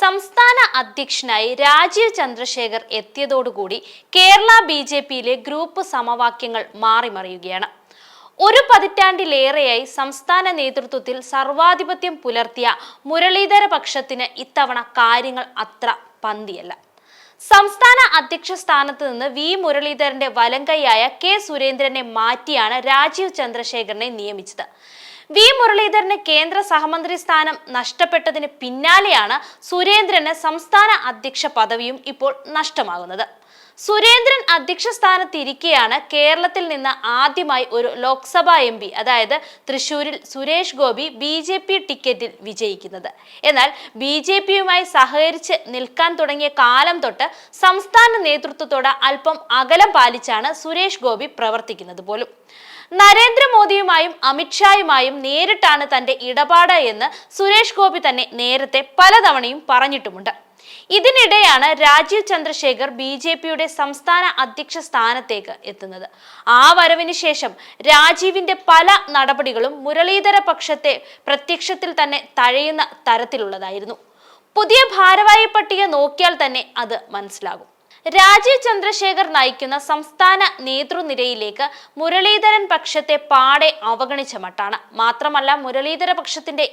സംസ്ഥാന അധ്യക്ഷനായി രാജീവ് ചന്ദ്രശേഖർ എത്തിയതോടുകൂടി കേരള ബി ജെ പിയിലെ ഗ്രൂപ്പ് സമവാക്യങ്ങൾ മാറിമറിയുകയാണ്. ഒരു പതിറ്റാണ്ടിലേറെയായി സംസ്ഥാന നേതൃത്വത്തിൽ സർവാധിപത്യം പുലർത്തിയ മുരളീധര പക്ഷത്തിന് ഇത്തവണ കാര്യങ്ങൾ അത്ര പന്തിയല്ല. സംസ്ഥാന അധ്യക്ഷ സ്ഥാനത്ത് നിന്ന് വി മുരളീധരന്റെ വലങ്കൈയായ കെ സുരേന്ദ്രനെ മാറ്റിയാണ് രാജീവ് ചന്ദ്രശേഖരനെ നിയമിച്ചത്. വി മുരളീധരന് കേന്ദ്ര സഹമന്ത്രി സ്ഥാനം നഷ്ടപ്പെട്ടതിന് പിന്നാലെയാണ് സുരേന്ദ്രന് സംസ്ഥാന അധ്യക്ഷ പദവിയും ഇപ്പോൾ നഷ്ടമാകുന്നത്. സുരേന്ദ്രൻ അധ്യക്ഷ സ്ഥാനത്തിരിക്കെയാണ് കേരളത്തിൽ നിന്ന് ആദ്യമായി ഒരു ലോക്സഭാ എം പി അതായത് തൃശൂരിൽ Suresh Gopi B J P ടിക്കറ്റിൽ വിജയിക്കുന്നത്. എന്നാൽ ബി ജെ പിയുമായി സഹകരിച്ച് നിൽക്കാൻ തുടങ്ങിയ കാലം തൊട്ട് സംസ്ഥാന നേതൃത്വത്തോട് അല്പം അകലം പാലിച്ചാണ് സുരേഷ് ഗോപി പ്രവർത്തിക്കുന്നത് പോലും. നരേന്ദ്രമോദിയുമായും അമിത്ഷായുമായും നേരിട്ടാണ് തന്റെ ഇടപാട് എന്ന് സുരേഷ് ഗോപി തന്നെ നേരത്തെ പലതവണയും പറഞ്ഞിട്ടുമുണ്ട്. ഇതിനിടെയാണ് രാജീവ് ചന്ദ്രശേഖർ ബി ജെ പിയുടെ സംസ്ഥാന അധ്യക്ഷ സ്ഥാനത്തേക്ക് എത്തുന്നത്. ആ വരവിന് ശേഷം രാജീവിന്റെ പല നടപടികളും മുരളീധര പക്ഷത്തെ പ്രത്യക്ഷത്തിൽ തന്നെ തഴയുന്ന തരത്തിലുള്ളതായിരുന്നു. പുതിയ ഭാരവാഹി പട്ടിക നോക്കിയാൽ തന്നെ അത് മനസ്സിലാകും. രാജീവ് ചന്ദ്രശേഖർ നയിക്കുന്ന സംസ്ഥാന നേതൃനിരയിലേക്ക് മുരളീധരൻ പക്ഷത്തെ പാടെ അവഗണിച്ച മട്ടാണ്. മാത്രമല്ല മുരളീധര പക്ഷത്തിന്റെ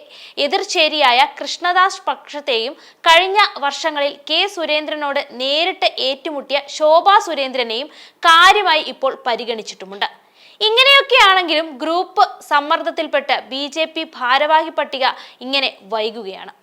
എതിർചേരിയായ കൃഷ്ണദാസ് പക്ഷത്തെയും കഴിഞ്ഞ വർഷങ്ങളിൽ കെ സുരേന്ദ്രനോട് നേരിട്ട് ഏറ്റുമുട്ടിയ ശോഭാ സുരേന്ദ്രനെയും കാര്യമായി ഇപ്പോൾ പരിഗണിച്ചിട്ടുമുണ്ട്. ഇങ്ങനെയൊക്കെയാണെങ്കിലും ഗ്രൂപ്പ് സമ്മർദ്ദത്തിൽപ്പെട്ട് ബി ജെ പി ഭാരവാഹി പട്ടിക ഇങ്ങനെ വൈകുകയാണ്.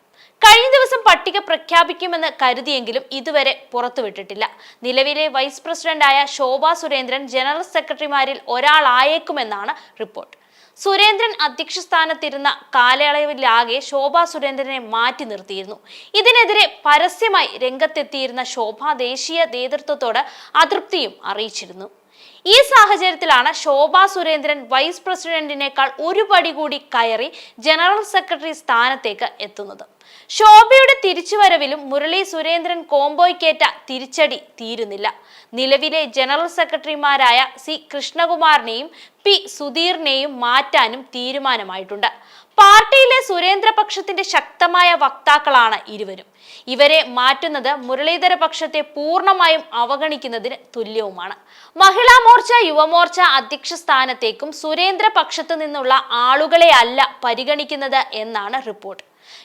കഴിഞ്ഞ ദിവസം പട്ടിക പ്രഖ്യാപിക്കുമെന്ന് കരുതിയെങ്കിലും ഇതുവരെ പുറത്തുവിട്ടിട്ടില്ല. നിലവിലെ വൈസ് പ്രസിഡന്റായ ശോഭാ സുരേന്ദ്രൻ ജനറൽ സെക്രട്ടറിമാരിൽ ഒരാളായേക്കുമെന്നാണ് റിപ്പോർട്ട്. സുരേന്ദ്രൻ അധ്യക്ഷ സ്ഥാനത്തിരുന്ന കാലയളവിലാകെ ശോഭാ സുരേന്ദ്രനെ മാറ്റി നിർത്തിയിരുന്നു. ഇതിനെതിരെ പരസ്യമായി രംഗത്തെത്തിയിരുന്ന ശോഭ ദേശീയ നേതൃത്വത്തോട് അതൃപ്തിയും അറിയിച്ചിരുന്നു. ഈ സാഹചര്യത്തിലാണ് ശോഭാ സുരേന്ദ്രൻ വൈസ് പ്രസിഡന്റിനേക്കാൾ ഒരു പടി കൂടി കയറി ജനറൽ സെക്രട്ടറി സ്ഥാനത്തേക്ക് എത്തുന്നത്. ശോഭയുടെ തിരിച്ചുവരവിലും മുരളി സുരേന്ദ്രൻ കോംബോയ്ക്കേറ്റ തിരിച്ചടി തീരുന്നില്ല. നിലവിലെ ജനറൽ സെക്രട്ടറിമാരായ സി കൃഷ്ണകുമാറിനെയും പി സുധീറിനെയും മാറ്റാനും തീരുമാനമായിട്ടുണ്ട്. പാർട്ടിയിലെ സുരേന്ദ്രപക്ഷത്തിന്റെ ശക്തമായ വക്താക്കളാണ് ഇരുവരും. ഇവരെ മാറ്റുന്നത് മുരളീധര പക്ഷത്തെ പൂർണമായും അവഗണിക്കുന്നതിന് തുല്യവുമാണ്. മഹിളാ മോർച്ച യുവമോർച്ച അധ്യക്ഷ സ്ഥാനത്തേക്കും സുരേന്ദ്ര പക്ഷത്തു നിന്നുള്ള ആളുകളെ അല്ല പരിഗണിക്കുന്നത് എന്നാണ് റിപ്പോർട്ട്.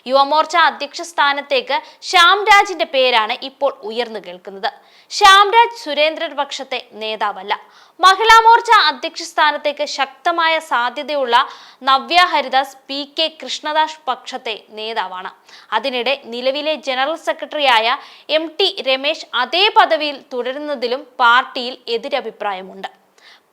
യുവമോർച്ച അധ്യക്ഷ സ്ഥാനത്തേക്ക് ശ്യാംരാജിന്റെ പേരാണ് ഇപ്പോൾ ഉയർന്നു കേൾക്കുന്നത്. ശ്യാംരാജ് സുരേന്ദ്രൻ പക്ഷത്തെ നേതാവല്ല. മഹിളാ മോർച്ച അധ്യക്ഷ സ്ഥാനത്തേക്ക് ശക്തമായ സാധ്യതയുള്ള നവ്യ ഹരിദാസ് പി കെ കൃഷ്ണദാസ് പക്ഷത്തെ നേതാവാണ്. അതിനിടെ നിലവിലെ ജനറൽ സെക്രട്ടറിയായ എം ടി രമേശ് അതേ പദവിയിൽ തുടരുന്നതിലും പാർട്ടിയിൽ എതിരഭിപ്രായമുണ്ട്.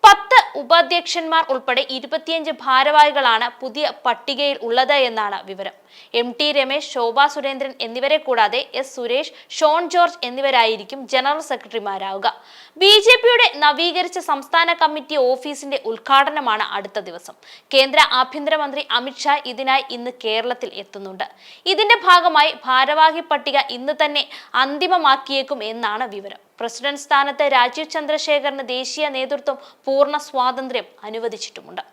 പത്ത് ഉപാധ്യക്ഷന്മാർ ഉൾപ്പെടെ ഇരുപത്തിയഞ്ച് ഭാരവാഹികളാണ് പുതിയ പട്ടികയിൽ ഉള്ളത് എന്നാണ് വിവരം. എം ടി രമേശ് ശോഭ സുരേന്ദ്രൻ എന്നിവരെ കൂടാതെ എസ് സുരേഷ് ഷോൺ ജോർജ് എന്നിവരായിരിക്കും ജനറൽ സെക്രട്ടറിമാരാവുക. ബി ജെ പിയുടെ നവീകരിച്ച സംസ്ഥാന കമ്മിറ്റി ഓഫീസിന്റെ ഉദ്ഘാടനമാണ് അടുത്ത ദിവസം. കേന്ദ്ര ആഭ്യന്തരമന്ത്രി അമിത്ഷാ ഇതിനായി ഇന്ന് കേരളത്തിൽ എത്തുന്നുണ്ട്. ഇതിന്റെ ഭാഗമായി ഭാരവാഹി പട്ടിക ഇന്ന് തന്നെ അന്തിമമാക്കിയേക്കും എന്നാണ് വിവരം. പ്രസിഡന്റ് സ്ഥാനത്ത് രാജീവ് ചന്ദ്രശേഖറിന് ദേശീയ നേതൃത്വം പൂർണ സ്വാതന്ത്ര്യം അനുവദിച്ചിട്ടുമുണ്ട്.